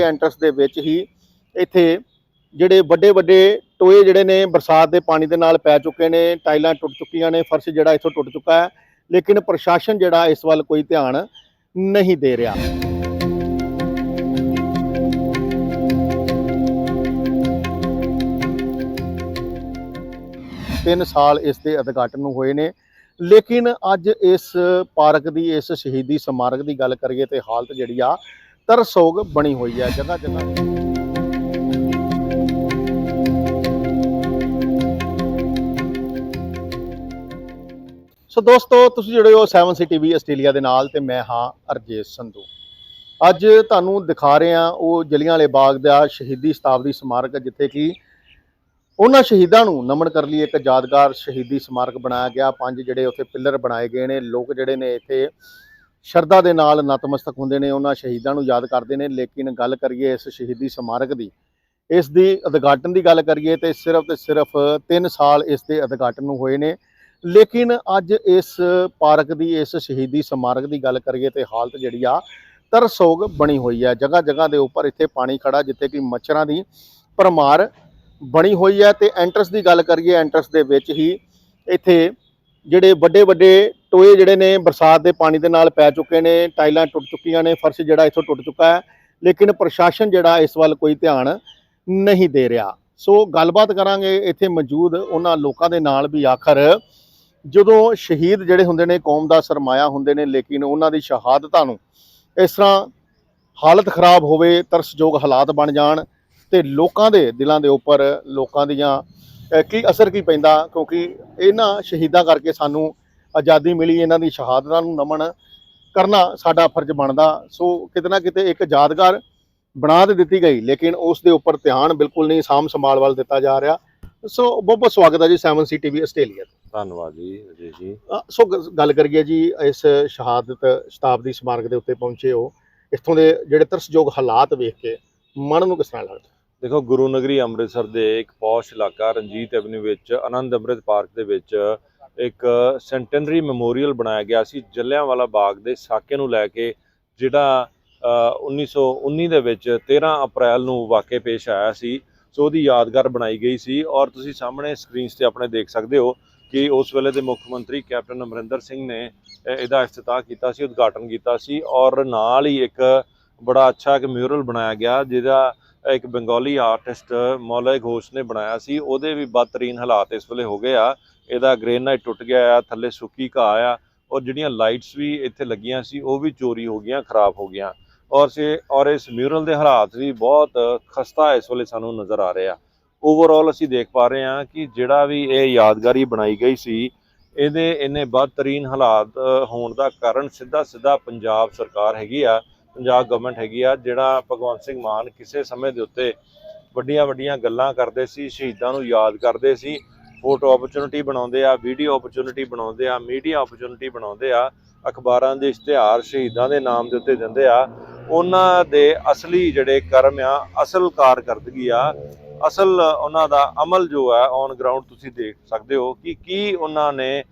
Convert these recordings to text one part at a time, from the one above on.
Entrance ਦੇ ਵਿੱਚ ਹੀ ਇੱਥੇ ਜਿਹੜੇ ਵੱਡੇ ਵੱਡੇ ਟੋਏ ਜਿਹੜੇ ਨੇ ਬਰਸਾਤ ਦੇ ਪਾਣੀ ਦੇ ਨਾਲ ਪੈ ਚੁੱਕੇ ਨੇ, ਟਾਈਲਾਂ ਟੁੱਟ ਚੁੱਕੀਆਂ ਨੇ, ਫਰਸ਼ ਜਿਹੜਾ ਇੱਥੋਂ ਟੁੱਟ ਚੁੱਕਾ ਹੈ, ਲੇਕਿਨ ਪ੍ਰਸ਼ਾਸਨ ਜਿਹੜਾ ਇਸ ਵੱਲ ਕੋਈ ਧਿਆਨ ਨਹੀਂ ਦੇ ਰਿਹਾ। ਤਿੰਨ ਸਾਲ ਇਸ ਦੇ ਉਦਘਾਟਨ ਨੂੰ ਹੋਏ ਨੇ, ਲੇਕਿਨ ਅੱਜ ਇਸ ਪਾਰਕ ਦੀ, ਇਸ ਸ਼ਹੀਦੀ ਸਮਾਰਕ ਦੀ ਗੱਲ ਕਰੀਏ ਤੇ ਹਾਲਤ ਜਿਹੜੀ ਆ ਤਰਸੋਗ ਬਣੀ ਹੋਈ ਹੈ ਜਗ੍ਹਾ ਜਗ੍ਹਾ ਸੋ ਦੋਸਤੋ, ਤੁਸੀਂ ਜੁੜੇ ਹੋ 7 ਸੀ ਟੀਵੀ ਆਸਟ੍ਰੇਲੀਆ ਦੇ ਨਾਲ ਤੇ ਮੈਂ ਹਾਂ ਅਰਜੇਸ਼ ਸੰਧੂ। ਅੱਜ ਤੁਹਾਨੂੰ ਦਿਖਾ ਰਹੇ ਹਾਂ ਉਹ ਜਲਿਆਂਵਾਲੇ ਬਾਗ ਦਾ ਸ਼ਹੀਦੀ ਸ਼ਤਾਬਦੀ ਸਮਾਰਕ, ਜਿੱਥੇ ਕਿ ਉਹਨਾਂ ਸ਼ਹੀਦਾਂ ਨੂੰ ਨਮਨ ਕਰਨ ਲਈ ਇੱਕ ਯਾਦਗਾਰ ਸ਼ਹੀਦੀ ਸਮਾਰਕ ਬਣਾਇਆ ਗਿਆ। ਪੰਜ ਜਿਹੜੇ ਉੱਥੇ ਪਿੱਲਰ ਬਣਾਏ ਗਏ ਨੇ, ਲੋਕ ਜਿਹੜੇ ਨੇ ਇੱਥੇ ਸ਼ਰਧਾ ਦੇ ਨਾਲ ਨਤਮਸਤਕ ਹੁੰਦੇ ਨੇ, ਉਹਨਾਂ ਸ਼ਹੀਦਾਂ ਨੂੰ ਯਾਦ ਕਰਦੇ ਨੇ। ਲੇਕਿਨ ਗੱਲ ਕਰੀਏ ਇਸ ਸ਼ਹੀਦੀ ਸਮਾਰਕ ਦੀ, ਇਸ ਦੀ ਉਦਘਾਟਨ ਦੀ ਗੱਲ ਕਰੀਏ ਤੇ ਸਿਰਫ ਤੇ ਸਿਰਫ 3 ਸਾਲ ਇਸ ਦੇ ਉਦਘਾਟਨ ਨੂੰ ਹੋਏ ਨੇ। ਲੇਕਿਨ ਅੱਜ ਇਸ ਪਾਰਕ ਦੀ, ਇਸ ਸ਼ਹੀਦੀ ਸਮਾਰਕ ਦੀ ਗੱਲ ਕਰੀਏ ਤੇ ਹਾਲਤ ਜਿਹੜੀ ਆ, ਤਰਸੋਗ ਬਣੀ ਹੋਈ ਹੈ। ਜਗ੍ਹਾ ਜਗ੍ਹਾ ਦੇ ਉੱਪਰ ਇੱਥੇ ਪਾਣੀ ਖੜਾ ਜਿੱਥੇ ਕਿ ਮੱਛਰਾਂ ਦੀ ਭਰਮਾਰ ਬਣੀ ਹੋਈ ਹੈ। ਤੇ ਐਂਟਰਸ ਦੀ ਗੱਲ ਕਰੀਏ, ਐਂਟਰਸ ਦੇ ਵਿੱਚ ਹੀ ਇੱਥੇ ਜਿਹੜੇ ਵੱਡੇ ਵੱਡੇ ਟੋਏ ਜਿਹੜੇ ਨੇ ਬਰਸਾਤ ਦੇ ਪਾਣੀ ਦੇ ਨਾਲ ਪੈ ਚੁੱਕੇ ਨੇ, ਟਾਈਲਾਂ ਟੁੱਟ ਚੁੱਕੀਆਂ ਨੇ, ਫਰਸ਼ ਜਿਹੜਾ ਇੱਥੋਂ ਟੁੱਟ ਚੁੱਕਾ ਹੈ, ਲੇਕਿਨ ਪ੍ਰਸ਼ਾਸਨ ਜਿਹੜਾ ਇਸ ਵੱਲ ਕੋਈ ਧਿਆਨ ਨਹੀਂ ਦੇ ਰਿਹਾ। ਸੋ ਗੱਲਬਾਤ ਕਰਾਂਗੇ ਇੱਥੇ ਮੌਜੂਦ ਉਹਨਾਂ ਲੋਕਾਂ ਦੇ ਨਾਲ ਵੀ ਆਖਰ। ਜਦੋਂ ਸ਼ਹੀਦ ਜਿਹੜੇ ਹੁੰਦੇ ਨੇ, ਕੌਮ ਦਾ ਸਰਮਾਇਆ ਹੁੰਦੇ ਨੇ, ਲੇਕਿਨ ਉਹਨਾਂ ਦੀ ਸ਼ਹਾਦਤਾਂ ਨੂੰ ਇਸ ਤਰ੍ਹਾਂ ਹਾਲਤ ਖਰਾਬ ਹੋਵੇ, ਤਰਸਯੋਗ ਹਾਲਾਤ ਬਣ ਜਾਣ ਤੇ ਲੋਕਾਂ ਦੇ ਦਿਲਾਂ ਦੇ ਉੱਪਰ ਲੋਕਾਂ ਦੀਆਂ ਕੀ ਅਸਰ ਕੀ ਪੈਂਦਾ? ਕਿਉਂਕਿ ਇਹਨਾਂ ਸ਼ਹੀਦਾਂ ਕਰਕੇ ਸਾਨੂੰ ਆਜ਼ਾਦੀ ਮਿਲੀ ਇਹਨਾਂ ਦੀ ਸ਼ਹਾਦਤਾਂ ਨੂੰ ਨਮਨ ਕਰਨਾ ਸਾਡਾ ਫਰਜ਼ ਬਣਦਾ। ਸੋ ਕਿਤੇ ਨਾ ਕਿਤੇ ਇੱਕ ਯਾਦਗਾਰ ਬਣਾ ਤੇ ਦਿੱਤੀ ਗਈ ਲੇਕਿਨ ਉਸ ਦੇ ਉੱਪਰ ਧਿਆਨ ਬਿਲਕੁਲ ਨਹੀਂ ਸਾਂਭ ਸੰਭਾਲ ਵੱਲ ਦਿੱਤਾ ਜਾ ਰਿਹਾ। ਸੋ ਬਹੁਤ ਬਹੁਤ ਸਵਾਗਤ ਹੈ ਜੀ 7 ਸੀ ਟੀਵੀ ਆਸਟ੍ਰੇਲੀਆ ਧੰਨਵਾਦ ਜੀ ਅਜੇ ਜੀ। ਸੋ ਗੱਲ ਕਰੀਏ ਜੀ ਇਸ ਸ਼ਹਾਦਤ ਸ਼ਤਾਬਦੀ ਸਮਾਰਕ ਦੇ ਉੱਤੇ ਪਹੁੰਚੇ ਹੋ ਇੱਥੋਂ ਦੇ ਜਿਹੜੇ ਤਰਸਯੋਗ ਹਾਲਾਤ ਵੇਖ ਕੇ ਮਨ ਨੂੰ ਕਿਸ ਤਰ੍ਹਾਂ ਲੱਗਦਾ? ਦੇਖੋ ਗੁਰੂ ਨਗਰੀ ਅੰਮ੍ਰਿਤਸਰ ਦੇ ਇੱਕ ਪੌਸ਼ ਇਲਾਕਾ ਰਣਜੀਤ ਐਵਨਿਊ ਵਿੱਚ ਆਨੰਦ ਅੰਮ੍ਰਿਤ ਪਾਰਕ ਦੇ ਵਿੱਚ ਇੱਕ ਸੈਂਟਨਰੀ ਮੈਮੋਰੀਅਲ ਬਣਾਇਆ ਗਿਆ ਸੀ ਜਲਿਆਂਵਾਲਾ ਬਾਗ ਦੇ ਸਾਕੇ ਨੂੰ ਲੈ ਕੇ ਜਿਹੜਾ ਅ, 1919 ਦੇ ਵਿੱਚ 13 ਅਪ੍ਰੈਲ ਨੂੰ ਵਾਕਿਆ ਪੇਸ਼ ਆਇਆ ਸੀ। ਸੋ ਉਹਦੀ ਯਾਦਗਾਰ ਬਣਾਈ ਗਈ ਸੀ ਔਰ ਤੁਸੀਂ ਸਾਹਮਣੇ ਸਕਰੀਨਸ ਤੇ ਆਪਣੇ ਦੇਖ ਸਕਦੇ ਹੋ ਕਿ ਉਸ ਵੇਲੇ ਦੇ ਮੁੱਖ ਮੰਤਰੀ ਕੈਪਟਨ ਅਮਰਿੰਦਰ ਸਿੰਘ ਨੇ ਇਹਦਾ ਇਫਤਤਾਹ ਕੀਤਾ ਸੀ ਉਦਘਾਟਨ ਕੀਤਾ ਸੀ ਔਰ ਨਾਲ ਹੀ ਇੱਕ ਬੜਾ ਅੱਛਾ ਇੱਕ ਮਿਊਰਲ ਬਣਾਇਆ ਗਿਆ ਜਿਹਦਾ ਇੱਕ ਬੰਗਾਲੀ ਆਰਟਿਸਟ ਮੌਲੈ ਘੋਸ਼ ਨੇ ਬਣਾਇਆ ਸੀ। ਉਹਦੇ ਵੀ ਬਦਤਰੀਨ ਹਾਲਾਤ ਇਸ ਵੇਲੇ ਹੋ ਗਏ ਆ ਇਹਦਾ ਗ੍ਰੇਨਾਈਟ ਟੁੱਟ ਗਿਆ ਆ, ਥੱਲੇ ਸੁੱਕੀ ਘਾਹ ਆ, ਔਰ ਜਿਹੜੀਆਂ ਲਾਈਟਸ ਵੀ ਇੱਥੇ ਲੱਗੀਆਂ ਸੀ, ਉਹ ਵੀ ਚੋਰੀ ਹੋ ਗਈਆਂ, ਖਰਾਬ ਹੋ ਗਈਆਂ। ਔਰ ਸੇ, ਔਰ ਇਸ ਮਿਊਰਲ ਦੇ ਹਾਲਾਤ ਵੀ ਬਹੁਤ ਖਸਤਾ ਇਸ ਵੇਲੇ ਸਾਨੂੰ ਨਜ਼ਰ ਆ ਰਹੇ ਆ। ਓਵਰਆਲ ਅਸੀਂ ਦੇਖ ਪਾ ਰਹੇ ਹਾਂ ਕਿ ਜਿਹੜਾ ਵੀ ਇਹ ਯਾਦਗਾਰੀ ਬਣਾਈ ਗਈ ਸੀ, ਇਹਦੇ ਇੰਨੇ ਬਦਤਰੀਨ ਹਾਲਾਤ ਹੋਣ ਦਾ ਕਾਰਨ ਸਿੱਧਾ ਸਿੱਧਾ ਪੰਜਾਬ ਸਰਕਾਰ ਹੈਗੀ ਆ, ਪੰਜਾਬ ਗਵਰਨਮੈਂਟ ਹੈਗੀ ਆ, ਜਿਹੜਾ ਭਗਵੰਤ ਸਿੰਘ ਮਾਨ ਕਿਸੇ ਸਮੇਂ ਦੇ ਉੱਤੇ ਵੱਡੀਆਂ ਵੱਡੀਆਂ ਗੱਲਾਂ ਕਰਦੇ ਸੀ, ਸ਼ਹੀਦਾਂ ਨੂੰ ਯਾਦ ਕਰਦੇ ਸੀ ਫੋਟੋ ਓਪਰਚੁਨਿਟੀ ਬਣਾਉਂਦੇ ਆ ਵੀਡੀਓ ਓਪਰਚੁਨਿਟੀ ਬਣਾਉਂਦੇ ਆ ਮੀਡੀਆ ਓਪਰਚੁਨਿਟੀ ਬਣਾਉਂਦੇ ਆ, ਅਖਬਾਰਾਂ ਦੇ ਇਸ਼ਤਿਹਾਰ ਸ਼ਹੀਦਾਂ ਦੇ ਨਾਮ ਦੇ ਉੱਤੇ ਦਿੰਦੇ ਆ, ਉਹਨਾਂ ਦੇ ਅਸਲੀ ਜਿਹੜੇ ਕਰਮ ਆ, ਅਸਲ ਕਾਰਕਰਦਗੀ ਆ, ਅਸਲ ਉਹਨਾਂ ਦਾ ਅਮਲ ਜੋ ਆ ਔਨ ਗਰਾਊਂਡ ਤੁਸੀਂ ਦੇਖ ਸਕਦੇ ਹੋ ਕਿ ਕੀ ਉਹਨਾਂ ਨੇ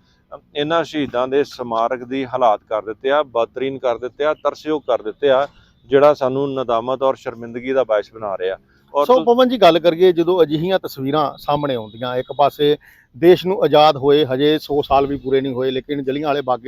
ਇਹਨਾਂ ਸ਼ਹੀਦਾਂ ਦੇ ਸਮਾਰਕ ਦੀ ਹਾਲਾਤ ਕਰ ਦਿੱਤੇ ਆ, ਬਦਤਰੀਨ ਕਰ ਦਿੱਤੇ ਆ, ਤਰਸਯੋਗ ਕਰ ਦਿੱਤੇ ਆ, ਜਿਹੜਾ ਸਾਨੂੰ ਨਦਾਮਤ ਔਰ ਸ਼ਰਮਿੰਦਗੀ ਦਾ ਬਾਇਸ ਬਣਾ ਰਿਹਾ। ਸੋ ਪਵਨ ਜੀ ਗੱਲ ਕਰੀਏ ਜਦੋਂ ਅਜਿਹੀਆਂ ਤਸਵੀਰਾਂ ਸਾਹਮਣੇ ਆਉਂਦੀਆਂ ਇੱਕ ਪਾਸੇ ਦੇਸ਼ ਨੂੰ ਆਜ਼ਾਦ ਹੋਏ ਹਜੇ 100 ਸਾਲ ਵੀ ਪੂਰੇ ਨਹੀਂ ਹੋਏ ਲੇਕਿਨ ਜਲਿਆਂਵਾਲੇ ਬਾਗ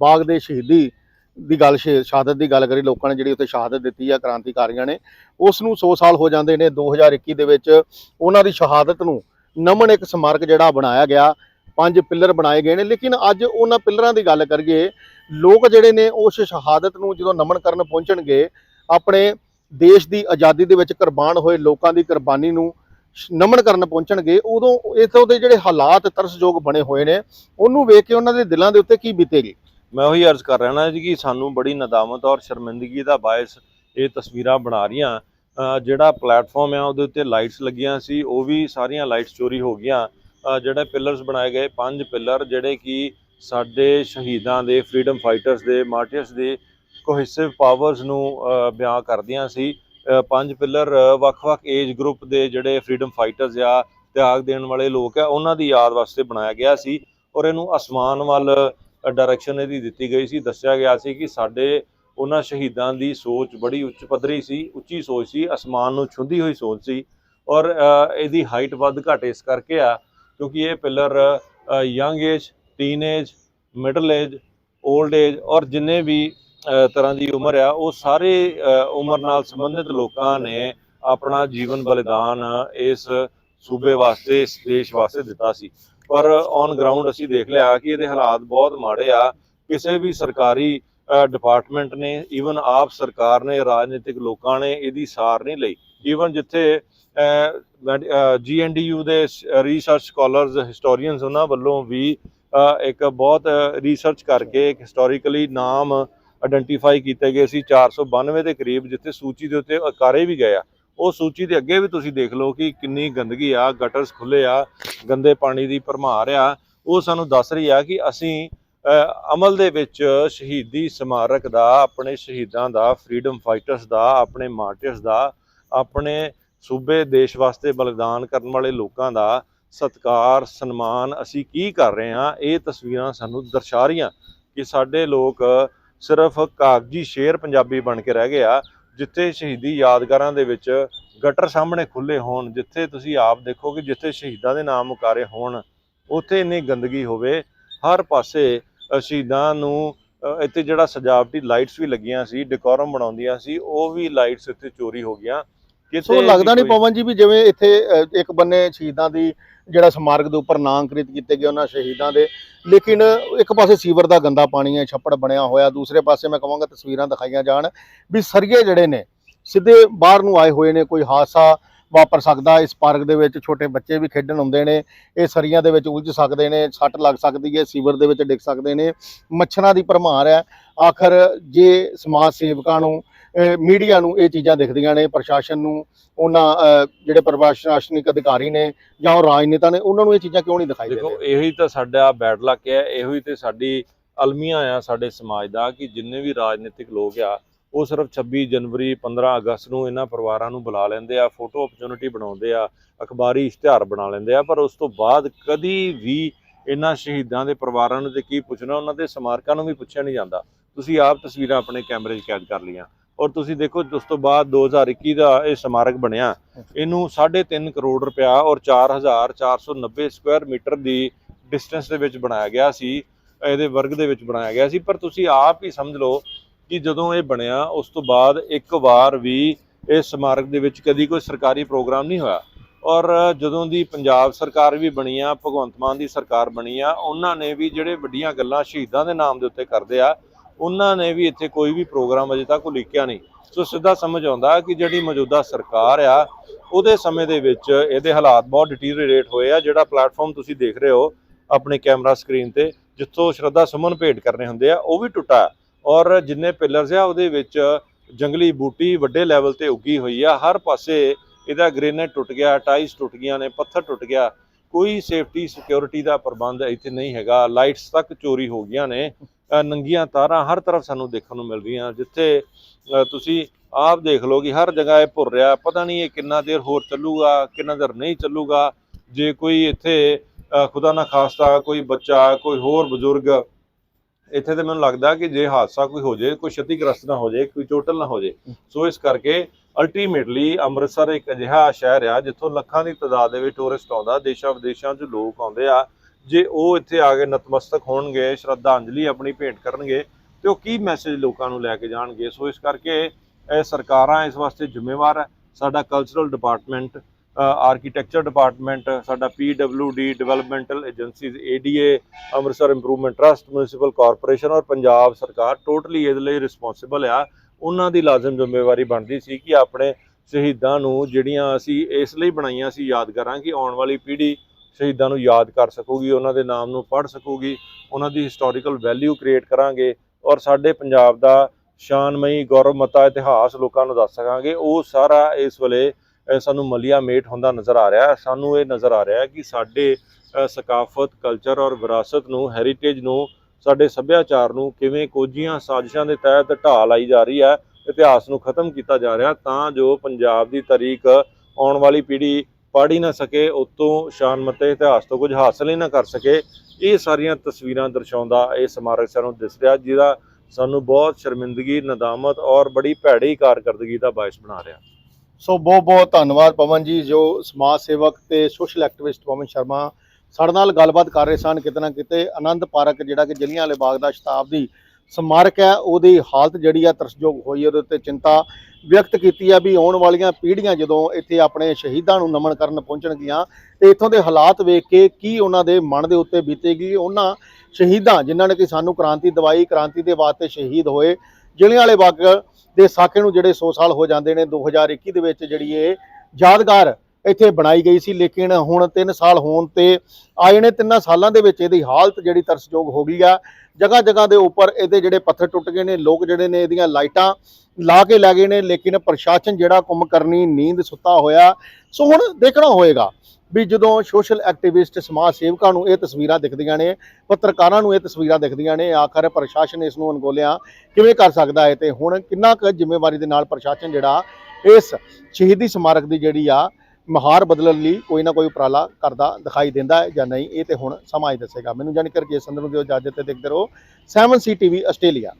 ਬਾਗ ਦੇ ਸ਼ਹੀਦੀ ਦੀ ਗੱਲ ਸ਼ਹਾਦਤ ਦੀ ਗੱਲ ਕਰੀ ਲੋਕਾਂ ਨੇ ਜਿਹੜੀ ਉੱਥੇ ਸ਼ਹਾਦਤ ਦਿੱਤੀ ਆ ਕ੍ਰਾਂਤੀਕਾਰੀਆਂ ਨੇ ਉਸ ਨੂੰ 100 ਸਾਲ ਹੋ ਜਾਂਦੇ ਨੇ 2021 ਦੇ ਵਿੱਚ ਉਹਨਾਂ ਦੀ ਸ਼ਹਾਦਤ ਨੂੰ ਨਮਨ ਇੱਕ ਸਮਾਰਕ ਜਿਹੜਾ ਬਣਾਇਆ ਗਿਆ ਪੰਜ ਪਿੱਲਰ ਬਣਾਏ ਗਏ ਨੇ ਲੇਕਿਨ ਅੱਜ ਉਹਨਾਂ ਪਿੱਲਰਾਂ ਦੀ ਗੱਲ ਕਰੀਏ ਲੋਕ ਜਿਹੜੇ ਨੇ ਉਸ ਸ਼ਹਾਦਤ ਨੂੰ ਜਦੋਂ ਨਮਨ ਕਰਨ ਪਹੁੰਚਣਗੇ ਆਪਣੇ ਦੇਸ਼ ਦੀ ਆਜ਼ਾਦੀ ਦੇ ਵਿੱਚ ਕੁਰਬਾਨ ਹੋਏ ਲੋਕਾਂ ਦੀ ਕੁਰਬਾਨੀ ਨੂੰ ਨਮਨ ਕਰਨ ਪਹੁੰਚਣਗੇ, ਉਦੋਂ ਇਥੋਂ ਦੇ ਜਿਹੜੇ ਹਾਲਾਤ ਤਰਸਯੋਗ ਬਣੇ ਹੋਏ ਨੇ, ਉਹਨੂੰ ਵੇਖ ਕੇ ਉਹਨਾਂ ਦੇ ਦਿਲਾਂ ਦੇ ਉੱਤੇ ਕੀ ਬੀਤੇਗੀ? ਮੈਂ ਉਹੀ ਅਰਜ਼ ਕਰ ਰਿਹਾ ਨਾ ਜੀ ਕਿ ਸਾਨੂੰ ਬੜੀ ਨਦਾਮਤ ਔਰ ਸ਼ਰਮਿੰਦਗੀ ਦਾ ਬਾਇਸ ਇਹ ਤਸਵੀਰਾਂ ਬਣਾ ਰਹੀਆਂ। ਜਿਹੜਾ ਪਲੇਟਫਾਰਮ ਆ, ਉਹਦੇ ਉੱਤੇ ਲਾਈਟਸ ਲੱਗੀਆਂ ਸੀ, ਉਹ ਵੀ ਸਾਰੀਆਂ ਲਾਈਟਸ ਚੋਰੀ ਹੋ ਗਈਆਂ। ਜਿਹੜੇ ਪਿਲਰਸ ਬਣਾਏ ਗਏ, ਪੰਜ ਪਿਲਰ ਜਿਹੜੇ ਕਿ ਸਾਡੇ ਸ਼ਹੀਦਾਂ ਦੇ, ਫਰੀडम ਫਾਈਟਰਸ ਦੇ, ਮਾਰਟੀਅਰਸ ਦੇ ਕੋਹੈਸਿਵ ਪਾਵਰਸ ਨੂੰ ਬਿਆਨ ਕਰਦੀਆਂ ਸੀ। ਪੰਜ ਪਿਲਰ ਵੱਖ-ਵੱਖ ਏਜ ਗਰੁੱਪ ਦੇ ਜਿਹੜੇ ਫਰੀडम ਫਾਈਟਰਸ ਆ, ਤਿਆਗ ਦੇਣ ਵਾਲੇ ਲੋਕ ਆ, ਉਹਨਾਂ ਦੀ ਯਾਦ ਵਾਸਤੇ ਬਣਾਇਆ ਗਿਆ ਸੀ ਔਰ ਇਹਨੂੰ ਅਸਮਾਨ ਵੱਲ ਡਾਇਰੈਕਸ਼ਨ ਇਹਦੀ ਦਿੱਤੀ ਗਈ ਸੀ। ਦੱਸਿਆ ਗਿਆ ਸੀ ਕਿ ਸਾਡੇ ਉਹਨਾਂ ਸ਼ਹੀਦਾਂ ਦੀ ਸੋਚ ਬੜੀ ਉੱਚ ਪੱਧਰੀ ਸੀ, ਉੱਚੀ ਸੋਚ ਸੀ, ਅਸਮਾਨ ਨੂੰ ਛੁੰਦੀ ਹੋਈ ਸੋਚ ਸੀ ਔਰ ਇਹਦੀ ਹਾਈਟ ਵੱਧ ਘਟ ਇਸ ਕਰਕੇ ਆ ਕਿਉਂਕਿ ਇਹ pillar young age teen age middle age old age ਔਰ ਜਿੰਨੇ ਵੀ ਤਰ੍ਹਾਂ ਦੀ ਉਮਰ ਆ, ਉਹ ਸਾਰੇ ਉਮਰ ਨਾਲ ਸੰਬੰਧਿਤ ਲੋਕਾਂ ਨੇ ਆਪਣਾ ਜੀਵਨ ਬਲੀਦਾਨ ਇਸ ਸੂਬੇ ਵਾਸਤੇ, ਇਸ ਦੇਸ਼ ਵਾਸਤੇ ਦਿੱਤਾ ਸੀ। ਪਰ ਔਨ ਗਰਾਊਂਡ ਅਸੀਂ ਦੇਖ ਲਿਆ ਕਿ ਇਹਦੇ ਹਾਲਾਤ ਬਹੁਤ ਮਾੜੇ ਆ। ਕਿਸੇ ਵੀ ਸਰਕਾਰੀ ਡਿਪਾਰਟਮੈਂਟ ਨੇ ਈਵਨ ਆਪ ਸਰਕਾਰ ਨੇ, ਰਾਜਨੀਤਿਕ ਲੋਕਾਂ ਨੇ ਇਹਦੀ ਸਾਰ ਨਹੀਂ ਲਈ। ਈਵਨ ਜਿੱਥੇ ਜੀਐਨਡੀਯੂ ਦੇ ਰਿਸਰਚ ਸਕਾਲਰਸ ਹਿਸਟੋਰੀਅਨਸ ਉਹਨਾਂ ਵੱਲੋਂ ਵੀ ਇੱਕ ਬਹੁਤ ਰਿਸਰਚ ਕਰਕੇ, ਇੱਕ ਹਿਸਟੋਰੀਕਲੀ ਨਾਮ ਆਇਡੈਂਟੀਫਾਈ ਕੀਤੇ ਗਏ ਸੀ 492 ਦੇ ਕਰੀਬ, ਜਿੱਥੇ ਸੂਚੀ ਦੇ ਉੱਤੇ ਅਕਾਰੇ ਵੀ ਗਏ ਆ। ਉਹ ਸੂਚੀ ਦੇ ਅੱਗੇ ਵੀ ਤੁਸੀਂ ਦੇਖ ਲਓ ਕਿ ਕਿੰਨੀ ਗੰਦਗੀ ਆ ਗਟਰਸ ਖੁੱਲੇ ਆ, ਗੰਦੇ ਪਾਣੀ ਦੀ ਭਰਮਾਰ ਆ। ਉਹ ਸਾਨੂੰ ਦੱਸ ਰਹੀ ਆ ਕਿ ਅਸੀਂ ਅਮਲ ਦੇ ਵਿੱਚ ਸ਼ਹੀਦੀ ਸਮਾਰਕ ਦਾ, ਆਪਣੇ ਸ਼ਹੀਦਾਂ ਦਾ ਫਰੀडम ਫਾਈਟਰਸ ਦਾ, ਆਪਣੇ ਮਾਰਟੀਅਰਸ ਦਾ, ਆਪਣੇ ਸੂਬੇ, ਦੇਸ਼ ਵਾਸਤੇ ਬਲਿਦਾਨ ਕਰਨ ਵਾਲੇ ਲੋਕਾਂ ਦਾ ਸਤਿਕਾਰ, ਸਨਮਾਨ ਅਸੀਂ ਕੀ ਕਰ ਰਹੇ ਹਾਂ ਇਹ ਤਸਵੀਰਾਂ ਸਾਨੂੰ ਦਰਸਾ ਰਹੀਆਂ ਕਿ ਸਾਡੇ ਲੋਕ ਸਿਰਫ ਕਾਗਜੀ ਸ਼ੇਰ ਪੰਜਾਬੀ ਬਣ ਕੇ ਰਹਿ ਗਏ ਆ ਜਿੱਥੇ ਸ਼ਹੀਦੀ ਯਾਦਗਾਰਾਂ ਦੇ ਵਿੱਚ ਗਟਰ ਸਾਹਮਣੇ ਖੁੱਲੇ ਹੋਣ ਜਿੱਥੇ ਤੁਸੀਂ ਆਪ ਦੇਖੋ ਕਿ ਜਿੱਥੇ ਸ਼ਹੀਦਾਂ ਦੇ ਨਾਮ ਮੁਕਾਰੇ ਹੋਣ ਉੱਥੇ ਇੰਨੀ ਗੰਦਗੀ ਹੋਵੇ ਹਰ ਪਾਸੇ ਸ਼ਹੀਦਾਂ ਨੂੰ ਇੱਥੇ ਜਿਹੜਾ ਸਜਾਵਟੀ ਲਾਈਟਸ ਵੀ ਲੱਗੀਆਂ ਸੀ ਡੈਕੋਰਮ ਬਣਾਉਂਦੀਆਂ ਸੀ ਉਹ ਵੀ ਲਾਈਟਸ ਇੱਥੇ ਚੋਰੀ ਹੋ ਗਈਆਂ। ਸੋ ਲੱਗਦਾ ਨਹੀਂ ਪਵਨ ਜੀ ਵੀ ਜਿਵੇਂ ਇੱਥੇ ਇੱਕ ਬੰਨੇ ਸ਼ਹੀਦਾਂ ਦੀ ਜਿਹੜਾ ਸਮਾਰਕ ਦੇ ਉੱਪਰ ਨਾਂ ਅੰਕਿਤ ਕੀਤੇ ਗਏ ਉਹਨਾਂ ਸ਼ਹੀਦਾਂ ਦੇ। ਲੇਕਿਨ ਇੱਕ ਪਾਸੇ ਸੀਵਰ ਦਾ ਗੰਦਾ ਪਾਣੀ ਹੈ, ਛੱਪੜ ਬਣਿਆ ਹੋਇਆ। ਦੂਸਰੇ ਪਾਸੇ ਮੈਂ ਕਹਾਂਗਾ ਤਸਵੀਰਾਂ ਦਿਖਾਈਆਂ ਜਾਣ ਵੀ ਸਰੀਏ ਜਿਹੜੇ ਨੇ, ਸਿੱਧੇ ਬਾਹਰ ਨੂੰ ਆਏ ਹੋਏ ਨੇ, ਕੋਈ ਹਾਦਸਾ ਵਾਪਰ ਸਕਦਾ। ਇਸ ਪਾਰਕ ਦੇ ਵਿੱਚ ਛੋਟੇ ਬੱਚੇ ਵੀ ਖੇਡਣ ਹੁੰਦੇ ਨੇ। ਇਹ ਸਰੀਆਂ ਦੇ ਵਿੱਚ ਉਲਝ ਸਕਦੇ ਨੇ, ਸੱਟ ਲੱਗ ਸਕਦੀ ਹੈ, ਸੀਵਰ ਦੇ ਵਿੱਚ ਡਿੱਗ ਸਕਦੇ ਨੇ। ਮੱਛਰਾਂ ਦੀ ਭਰਮਾਰ ਹੈ। ਆਖਰ ਜੇ ਸਮਾਜ ਸੇਵਕਾਂ ਨੂੰ ਮੀਡੀਆ ਨੂੰ ਇਹ ਚੀਜ਼ਾਂ ਦਿਖਦੀਆਂ ਨੇ ਪ੍ਰਸ਼ਾਸਨ ਨੂੰ ਉਹਨਾਂ ਜਿਹੜੇ ਪ੍ਰਸ਼ਾਸਨਿਕ ਅਧਿਕਾਰੀ ਨੇ ਜਾਂ ਉਹ ਰਾਜਨੇਤਾ ਨੇ ਉਹਨਾਂ ਨੂੰ ਇਹ ਚੀਜ਼ਾਂ ਕਿਉਂ ਨਹੀਂ ਦਿਖਾਈ ਦੇਖੋ ਇਹੀ ਤਾਂ ਸਾਡਾ ਬੈਡ ਲੱਕ ਹੈ ਇਹੋ ਹੀ ਤੇ ਸਾਡੀ ਅਲਮੀਆਂ ਆ ਸਾਡੇ ਸਮਾਜ ਦਾ ਕਿ ਜਿੰਨੇ ਵੀ ਰਾਜਨੀਤਿਕ ਲੋਕ ਆ ਉਹ ਸਿਰਫ 26 ਜਨਵਰੀ 15 ਅਗਸਤ ਨੂੰ ਇਹਨਾਂ ਪਰਿਵਾਰਾਂ ਨੂੰ ਬੁਲਾ ਲੈਂਦੇ ਆ ਫੋਟੋ ਓਪਰਚੁਨਿਟੀ ਬਣਾਉਂਦੇ ਆ ਅਖਬਾਰੀ ਇਸ਼ਤਿਹਾਰ ਬਣਾ ਲੈਂਦੇ ਆ ਪਰ ਉਸ ਤੋਂ ਬਾਅਦ ਕਦੀ ਵੀ ਇਹਨਾਂ ਸ਼ਹੀਦਾਂ ਦੇ ਪਰਿਵਾਰਾਂ ਨੂੰ ਤੇ ਕੀ ਪੁੱਛਣਾ ਉਹਨਾਂ ਦੇ ਸਮਾਰਕਾਂ ਨੂੰ ਵੀ ਪੁੱਛਿਆ ਨਹੀਂ ਜਾਂਦਾ। ਤੁਸੀਂ ਆਪ ਤਸਵੀਰਾਂ ਆਪਣੇ ਕੈਮਰੇ 'ਚ ਕੈਦ ਕਰ ਲਈਆਂ। ਔਰ ਤੁਸੀਂ ਦੇਖੋ ਉਸ ਤੋਂ ਬਾਅਦ 2021 ਦਾ ਇਹ ਸਮਾਰਕ ਬਣਿਆ। ਇਹਨੂੰ 3.5 ਕਰੋੜ ਰੁਪਇਆ ਔਰ 4490 ਸਕੁਆਇਰ ਮੀਟਰ ਦੀ ਡਿਸਟੈਂਸ ਦੇ ਵਿੱਚ ਬਣਾਇਆ ਗਿਆ ਸੀ। ਇਹਦੇ ਵਰਗ ਦੇ ਵਿੱਚ ਬਣਾਇਆ ਗਿਆ ਸੀ। ਪਰ ਤੁਸੀਂ ਆਪ ਹੀ ਸਮਝ ਲਓ ਕਿ ਜਦੋਂ ਇਹ ਬਣਿਆ ਉਸ ਤੋਂ ਬਾਅਦ ਇੱਕ ਵਾਰ ਵੀ ਇਸ ਸਮਾਰਕ ਦੇ ਵਿੱਚ ਕਦੀ ਕੋਈ ਸਰਕਾਰੀ ਪ੍ਰੋਗਰਾਮ ਨਹੀਂ ਹੋਇਆ। ਔਰ ਜਦੋਂ ਦੀ ਪੰਜਾਬ ਸਰਕਾਰ ਵੀ ਬਣੀ ਆ ਭਗਵੰਤ ਮਾਨ ਦੀ ਸਰਕਾਰ ਬਣੀ ਆ ਉਹਨਾਂ ਨੇ ਵੀ ਜਿਹੜੇ ਵੱਡੀਆਂ ਗੱਲਾਂ ਸ਼ਹੀਦਾਂ ਦੇ ਨਾਮ ਦੇ ਉੱਤੇ ਕਰਦੇ ਆ ਉਹਨਾਂ ਨੇ ਵੀ ਇੱਥੇ ਕੋਈ ਵੀ ਪ੍ਰੋਗਰਾਮ ਅਜੇ ਤੱਕ ਉਲੀਕਿਆ ਨਹੀਂ। ਸੋ ਸਿੱਧਾ ਸਮਝ ਆਉਂਦਾ ਕਿ ਜਿਹੜੀ ਮੌਜੂਦਾ ਸਰਕਾਰ ਆ, ਉਹਦੇ ਸਮੇਂ ਦੇ ਵਿੱਚ ਇਹਦੇ ਹਾਲਾਤ ਬਹੁਤ ਡਿਟੀਰੀਏਟ ਹੋਏ ਆ, ਜਿਹੜਾ ਪਲੇਟਫਾਰਮ ਤੁਸੀਂ ਦੇਖ ਰਹੇ ਹੋ ਆਪਣੇ ਕੈਮਰਾ ਸਕਰੀਨ ਤੇ, ਜਿੱਥੋਂ ਸ਼ਰਧਾ ਸੁਮਨ ਭੇਟ ਕਰਨੇ ਹੁੰਦੇ ਆ, ਉਹ ਵੀ ਟੁੱਟਾ। ਔਰ ਜਿੰਨੇ ਪਿਲਰਸ ਆ, ਉਹਦੇ ਵਿੱਚ ਜੰਗਲੀ ਬੂਟੀ ਵੱਡੇ ਲੈਵਲ ਤੇ ਉੱਗੀ ਹੋਈ ਆ। ਹਰ ਪਾਸੇ ਇਹਦਾ ਗ੍ਰੇਨਾਈਟ ਟੁੱਟ ਗਿਆ ਟਾਈਸ ਟੁੱਟ ਗਈਆਂ ਨੇ, ਪੱਥਰ ਟੁੱਟ ਗਿਆ। ਕੋਈ ਸੇਫਟੀ ਸਿਕਿਉਰਿਟੀ ਦਾ ਪ੍ਰਬੰਧ ਇੱਥੇ ਨਹੀਂ ਹੈਗਾ। ਲਾਈਟਸ ਤੱਕ ਚੋਰੀ ਹੋ ਗਈਆਂ ਨੇ। ਨੰਗੀਆਂ ਤਾਰਾਂ ਹਰ ਤਰਫ ਸਾਨੂੰ ਦੇਖਣ ਨੂੰ ਮਿਲ ਰਹੀਆਂ ਜਿੱਥੇ ਤੁਸੀਂ ਆਪ ਦੇਖ ਲਓ ਕਿ ਹਰ ਜਗ੍ਹਾ ਇਹ ਭੁਰ ਰਿਹਾ। ਪਤਾ ਨਹੀਂ ਇਹ ਕਿੰਨਾ ਦੇਰ ਹੋਰ ਚੱਲੂਗਾ, ਕਿੰਨਾ ਦੇਰ ਨਹੀਂ ਚੱਲੂਗਾ। ਜੇ ਕੋਈ ਇੱਥੇ ਖੁਦਾ ਨਾ ਖਾਸਤਾ ਕੋਈ ਬੱਚਾ, ਕੋਈ ਹੋਰ ਬਜ਼ੁਰਗ, ਇੱਥੇ ਤੇ ਮੈਨੂੰ ਲੱਗਦਾ ਕਿ ਜੇ ਹਾਦਸਾ ਕੋਈ ਹੋ ਜਾਏ, ਕੋਈ ਛਤੀਗ੍ਰਸਤ ਨਾ ਹੋ ਜਾਏ, ਕੋਈ ਚੋਟਲ ਨਾ ਹੋ ਜਾਏ। ਸੋ ਇਸ ਕਰਕੇ ਅਲਟੀਮੇਟਲੀ ਅੰਮ੍ਰਿਤਸਰ ਇੱਕ ਅਜਿਹਾ ਸ਼ਹਿਰ ਆ, ਜਿੱਥੋਂ ਲੱਖਾਂ ਦੀ ਤਾਦਾਦ ਦੇ ਵਿੱਚ ਟੂਰਿਸਟ ਆਉਂਦਾ ਦੇਸ਼ਾਂ ਵਿਦੇਸ਼ਾਂ 'ਚ ਲੋਕ ਆਉਂਦੇ ਆ। ਜੇ ਉਹ ਇੱਥੇ ਆ ਕੇ ਨਤਮਸਤਕ ਹੋਣਗੇ, ਸ਼ਰਧਾਂਜਲੀ ਆਪਣੀ ਭੇਂਟ ਕਰਨਗੇ, ਤੇ ਉਹ ਕੀ ਮੈਸੇਜ ਲੋਕਾਂ ਨੂੰ ਲੈ ਕੇ ਜਾਣਗੇ? ਸੋ ਇਸ ਕਰਕੇ ਇਹ ਸਰਕਾਰਾਂ ਇਸ ਵਾਸਤੇ ਜ਼ਿੰਮੇਵਾਰ ਹੈ। ਸਾਡਾ ਕਲਚਰਲ ਡਿਪਾਰਟਮੈਂਟ ਆਰਕੀਟੈਕਚਰ ਡਿਪਾਰਟਮੈਂਟ ਸਾਡਾ PWD developmental agencies ADA Amritsar improvement trust municipal corporation ਔਰ ਪੰਜਾਬ ਸਰਕਾਰ ਟੋਟਲੀ ਇਹਦੇ ਲਈ ਰਿਸਪੌਂਸਿਬਲ ਆ। ਉਹਨਾਂ ਦੀ ਲਾਜ਼ਮ ਜ਼ਿੰਮੇਵਾਰੀ ਬਣਦੀ ਸੀ ਕਿ ਆਪਣੇ ਸ਼ਹੀਦਾਂ ਨੂੰ ਜਿਹੜੀਆਂ ਅਸੀਂ ਇਸ ਲਈ ਬਣਾਈਆਂ ਸੀ ਕਰਾਂ ਕਿ ਆਉਣ ਵਾਲੀ ਪੀੜ੍ਹੀ ਸ਼ਹੀਦਾਂ ਨੂੰ ਯਾਦ ਕਰ ਸਕੂਗੀ, ਉਹਨਾਂ ਦੇ ਨਾਮ ਨੂੰ ਪੜ੍ਹ ਸਕੂਗੀ, ਉਹਨਾਂ ਦੀ ਹਿਸਟੋਰੀਕਲ ਵੈਲਿਊ ਕ੍ਰੀਏਟ ਕਰਾਂਗੇ ਔਰ ਸਾਡੇ ਪੰਜਾਬ ਦਾ ਸ਼ਾਨਮਈ, ਗੌਰਵਮਤਾ, ਇਤਿਹਾਸ ਲੋਕਾਂ ਨੂੰ ਦੱਸ ਸਕਾਂਗੇ। ਉਹ ਸਾਰਾ ਇਸ ਵੇਲੇ ਸਾਨੂੰ ਮਲੀਆ ਮੇਟ ਹੁੰਦਾ ਨਜ਼ਰ ਆ ਰਿਹਾ। ਸਾਨੂੰ ਇਹ ਨਜ਼ਰ ਆ ਰਿਹਾ ਕਿ ਸਾਡੇ ਸਕਾਫਤ ਕਲਚਰ ਔਰ ਵਿਰਾਸਤ ਨੂੰ ਹੈਰੀਟੇਜ ਨੂੰ, ਸਾਡੇ ਸੱਭਿਆਚਾਰ ਨੂੰ ਕਿਵੇਂ ਕੋਝੀਆਂ ਸਾਜ਼ਿਸ਼ਾਂ ਦੇ ਤਹਿਤ ਢਾਹ ਲਾਈ ਜਾ ਰਹੀ ਹੈ, ਇਤਿਹਾਸ ਨੂੰ ਖਤਮ ਕੀਤਾ ਜਾ ਰਿਹਾ ਤਾਂ ਜੋ ਪੰਜਾਬ ਦੀ ਤਾਰੀਖ ਆਉਣ ਵਾਲੀ ਪੀੜ੍ਹੀ ਪੜ੍ਹ ਹੀ ਨਾ ਸਕੇ, ਉਤੋਂ ਸ਼ਾਨਮਤੇ ਇਤਿਹਾਸ ਤੋਂ ਕੁਝ ਹਾਸਲ ਹੀ ਨਾ ਕਰ ਸਕੇ, ਇਹ ਸਾਰੀਆਂ ਤਸਵੀਰਾਂ ਦਰਸਾਉਂਦਾ ਇਹ ਸਮਾਰਕ ਸਾਨੂੰ ਦਿਸ ਰਿਹਾ, ਜਿਹਦਾ ਸਾਨੂੰ ਬਹੁਤ ਸ਼ਰਮਿੰਦਗੀ, ਨਦਾਮਤ ਔਰ ਬੜੀ ਭੈੜੀ ਕਾਰਗਰਦਗੀ ਦਾ ਬਾਇਸ ਬਣਾ ਰਿਹਾ। ਸੋ ਬਹੁਤ ਬਹੁਤ ਧੰਨਵਾਦ ਪਵਨ ਜੀ, ਜੋ ਸਮਾਜ ਸੇਵਕ ਤੇ ਸੋਸ਼ਲ ਐਕਟਿਵਿਸਟ ਪਵਨ ਸ਼ਰਮਾ ਸਾਡੇ ਨਾਲ ਗੱਲਬਾਤ ਕਰ ਰਹੇ ਸਨ ਕਿਤੇ ਨਾ ਕਿਤੇ, ਆਨੰਦ ਪਾਰਕ ਜਿਹੜਾ ਕਿ ਜਲਿਆਂਵਾਲੇ ਬਾਗ ਦਾ ਸ਼ਤਾਬਦੀ ਸਮਾਰਕ ਹੈ, ਉਹਦੀ ਹਾਲਤ ਜਿਹੜੀ ਆ ਤਰਸਯੋਗ ਹੋਈ, ਉਹਦੇ ਉੱਤੇ ਚਿੰਤਾ ਵਿਅਕਤ ਕੀਤੀ ਆ ਵੀ ਆਉਣ ਵਾਲੀਆਂ ਪੀੜ੍ਹੀਆਂ ਜਦੋਂ ਇੱਥੇ ਆਪਣੇ ਸ਼ਹੀਦਾਂ ਨੂੰ ਨਮਨ ਕਰਨ ਪਹੁੰਚਣਗੀਆਂ, ਤੇ ਇੱਥੋਂ ਦੇ ਹਾਲਾਤ ਵੇਖ ਕੇ ਕੀ ਉਹਨਾਂ ਦੇ ਮਨ ਦੇ ਉੱਤੇ ਬੀਤੇਗੀ, ਉਹਨਾਂ ਸ਼ਹੀਦਾਂ ਜਿਨ੍ਹਾਂ ਨੇ ਕਿ ਸਾਨੂੰ ਕ੍ਰਾਂਤੀ ਦਵਾਈ, ਕ੍ਰਾਂਤੀ ਦੇ ਵਾਸਤੇ ਸ਼ਹੀਦ ਹੋਏ, ਜ਼ਿਲ੍ਹਿਆਂ ਵਾਲੇ ਬਾਗ ਦੇ ਸਾਕੇ ਨੂੰ ਜਿਹੜੇ 100 ਸਾਲ ਹੋ ਜਾਂਦੇ ਨੇ 2021 ਦੇ ਵਿੱਚ ਜਿਹੜੀ ਇਹ ਯਾਦਗਾਰ ਇੱਥੇ ਬਣਾਈ ਗਈ ਸੀ, ਲੇਕਿਨ ਹੁਣ 3 ਸਾਲ ਹੋਣ ਤੇ ਆਏ ਨੇ ਤਿੰਨਾਂ ਸਾਲਾਂ ਦੇ ਵਿੱਚ ਇਹਦੀ ਹਾਲਤ ਜਿਹੜੀ ਤਰਸਯੋਗ ਹੋ ਗਈ ਆ। ਜਗ੍ਹਾ ਜਗ੍ਹਾ ਦੇ ਉੱਪਰ ਇਹਦੇ ਜਿਹੜੇ ਪੱਥਰ ਟੁੱਟ ਗਏ ਨੇ, ਲੋਕ ਜਿਹੜੇ ਨੇ ਇਹਦੀਆਂ ਲਾਈਟਾਂ ਲਾ ਕੇ ਲੈ ਗਏ ਨੇ, ਲੇਕਿਨ ਪ੍ਰਸ਼ਾਸਨ ਜਿਹੜਾ ਕੁੰਮ ਕਰਨੀ, ਨੀਂਦ ਸੁੱਤਾ ਹੋਇਆ। ਸੋ ਹੁਣ ਦੇਖਣਾ ਹੋਏਗਾ ਵੀ ਜਦੋਂ ਸੋਸ਼ਲ ਐਕਟਿਵਿਸਟ ਸਮਾਜ ਸੇਵਕਾਂ ਨੂੰ ਇਹ ਤਸਵੀਰਾਂ ਦਿਖਦੀਆਂ ਨੇ, ਪੱਤਰਕਾਰਾਂ ਨੂੰ ਇਹ ਤਸਵੀਰਾਂ ਦਿਖਦੀਆਂ ਨੇ, ਆਖਰ ਪ੍ਰਸ਼ਾਸਨ ਇਸ ਨੂੰ ਅਣਗੋਲਿਆ ਕਿਵੇਂ ਕਰ ਸਕਦਾ ਹੈ ਤੇ ਹੁਣ ਕਿੰਨਾ ਕੁ ਜ਼ਿੰਮੇਵਾਰੀ ਦੇ ਨਾਲ ਪ੍ਰਸ਼ਾਸਨ ਜਿਹੜਾ ਇਸ ਸ਼ਹੀਦੀ ਸਮਾਰਕ ਦੀ ਜਿਹੜੀ ਆ ਮਹਾਰ ਬਦਲਣ ਲਈ ਕੋਈ ਨਾ ਕੋਈ ਉਪਰਾਲਾ ਕਰਦਾ ਦਿਖਾਈ ਦਿੰਦਾ ਹੈ ਜਾਂ ਨਹੀਂ, ਇਹ ਤੇ ਹੁਣ ਸਮਾਂ ਹੀ ਦੱਸੇਗਾ। ਮੈਨੂੰ ਜਾਣਕਾਰੀ ਜੇ ਸੰਦਰ ਨੂੰ ਦਿਓ ਇਜਾਜ਼ਤ ਤੇ ਦੇਖਦੇ ਰਹੋ। 7 ਸੀ ਟੀਵੀ ਆਸਟ੍ਰੇਲੀਆ।